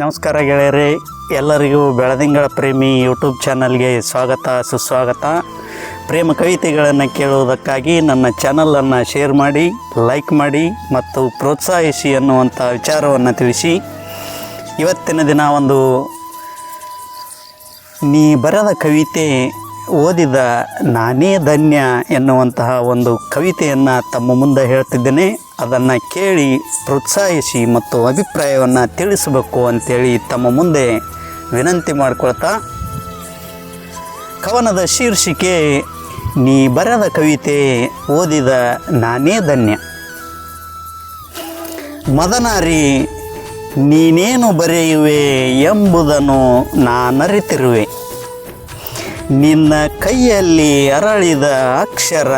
ನಮಸ್ಕಾರ ಗೆಳೆಯರೇ, ಎಲ್ಲರಿಗೂ ಬೆಳದಿಂಗಳ ಪ್ರೇಮಿ ಯೂಟ್ಯೂಬ್ ಚಾನಲ್ಗೆ ಸ್ವಾಗತ, ಸುಸ್ವಾಗತ. ಪ್ರೇಮ ಕವಿತೆಗಳನ್ನು ಕೇಳುವುದಕ್ಕಾಗಿ ನನ್ನ ಚಾನಲನ್ನು ಶೇರ್ ಮಾಡಿ, ಲೈಕ್ ಮಾಡಿ ಮತ್ತು ಪ್ರೋತ್ಸಾಹಿಸಿ ಅನ್ನುವಂಥ ವಿಚಾರವನ್ನು ತಿಳಿಸಿ. ಇವತ್ತಿನ ದಿನ ಒಂದು ನೀ ಬರೆದ ಕವಿತೆ ಓದಿದ ನಾನೇ ಧನ್ಯ ಎನ್ನುವಂತಹ ಒಂದು ಕವಿತೆಯನ್ನು ತಮ್ಮ ಮುಂದೆ ಹೇಳ್ತಿದ್ದೇನೆ. ಅದನ್ನು ಕೇಳಿ ಪ್ರೋತ್ಸಾಹಿಸಿ ಮತ್ತು ಅಭಿಪ್ರಾಯವನ್ನು ತಿಳಿಸಬೇಕು ಅಂತೇಳಿ ತಮ್ಮ ಮುಂದೆ ವಿನಂತಿ ಮಾಡಿಕೊಳ್ತಾ, ಕವನದ ಶೀರ್ಷಿಕೆ, ನೀ ಬರೆದ ಕವಿತೆ ಓದಿದ ನಾನೇ ಧನ್ಯ. ಮದನಾರಿ, ನೀನೇನು ಬರೆಯುವೆ ಎಂಬುದನ್ನು ನಾನರಿತಿರುವೆ. ನಿನ್ನ ಕೈಯಲ್ಲಿ ಅರಳಿದ ಅಕ್ಷರ,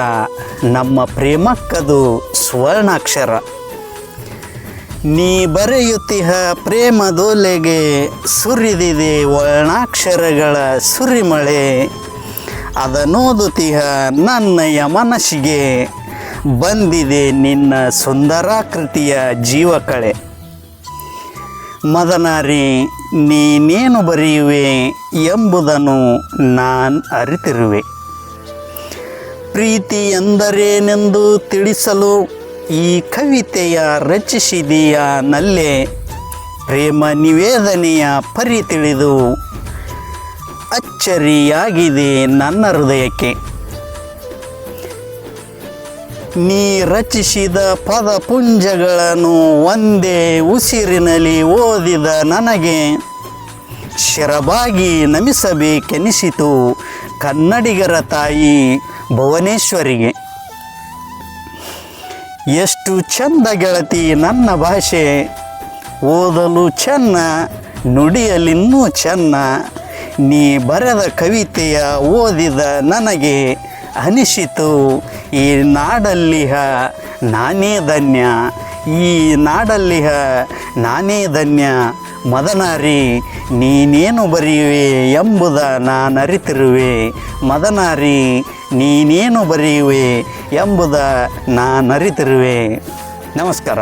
ನಮ್ಮ ಪ್ರೇಮಕ್ಕದು ಸ್ವರ್ಣಾಕ್ಷರ. ನೀ ಬರೆಯುತ್ತಿಹ ಪ್ರೇಮದೊಲೆಗೆ ಸುರಿದಿದೆ ವರ್ಣಾಕ್ಷರಗಳ ಸುರಿಮಳೆ. ಅದನೋದುತಿಹ ನನ್ನಯ ಮನಸ್ಸಿಗೆ, ಬಂದಿದೆ ನಿನ್ನ ಸುಂದರಾಕೃತಿಯ ಜೀವಕಳೆ. ಮದನಾರಿ ನೀನೇನು ಬರೆಯುವೆ ಎಂಬುದನ್ನು ನಾನು ಅರಿತಿರುವೆ. ಪ್ರೀತಿ ಎಂದರೇನೆಂದು ತಿಳಿಸಲು ಈ ಕವಿತೆಯ ರಚಿಸಿದೆಯ ನಲ್ಲೆ ಪ್ರೇಮ ನಿವೇದನೆಯ ಪರಿ ತಿಳಿದು ಅಚ್ಚರಿಯಾಗಿದೆ ನನ್ನ ಹೃದಯಕ್ಕೆ. ನೀ ರಚಿಸಿದ ಪದಪುಂಜಗಳನ್ನು ಒಂದೇ ಉಸಿರಿನಲ್ಲಿ ಓದಿದ ನನಗೆ ಶಿರಬಾಗಿ ನಮಿಸಬೇಕೆನಿಸಿತು ಕನ್ನಡಿಗರ ತಾಯಿ ಭುವನೇಶ್ವರಿಗೆ. ಎಷ್ಟು ಚಂದ ಗೆಳತಿ ನನ್ನ ಭಾಷೆ. ಓದಲು ಚೆನ್ನ, ನುಡಿಯಲಿನ್ನೂ ಚೆನ್ನ, ನೀ ಬರೆದ ಕವಿತೆಯ ಓದಿದ ನನಗೆ ಅನಿಸಿತು. ಈ ನಾಡಲ್ಲಿಹ ನಾನೇ ಧನ್ಯ, ಈ ನಾಡಲ್ಲಿಹ ನಾನೇ ಧನ್ಯ. ಮದನಾರಿ, ನೀನೇನು ಬರೆಯುವೆ ಎಂಬುದ ನಾನರಿತಿರುವೆ. ಮದನಾರಿ, ನೀನೇನು ಬರೆಯುವೆ ಎಂಬುದ ನಾನರಿತಿರುವೆ. ನಮಸ್ಕಾರ.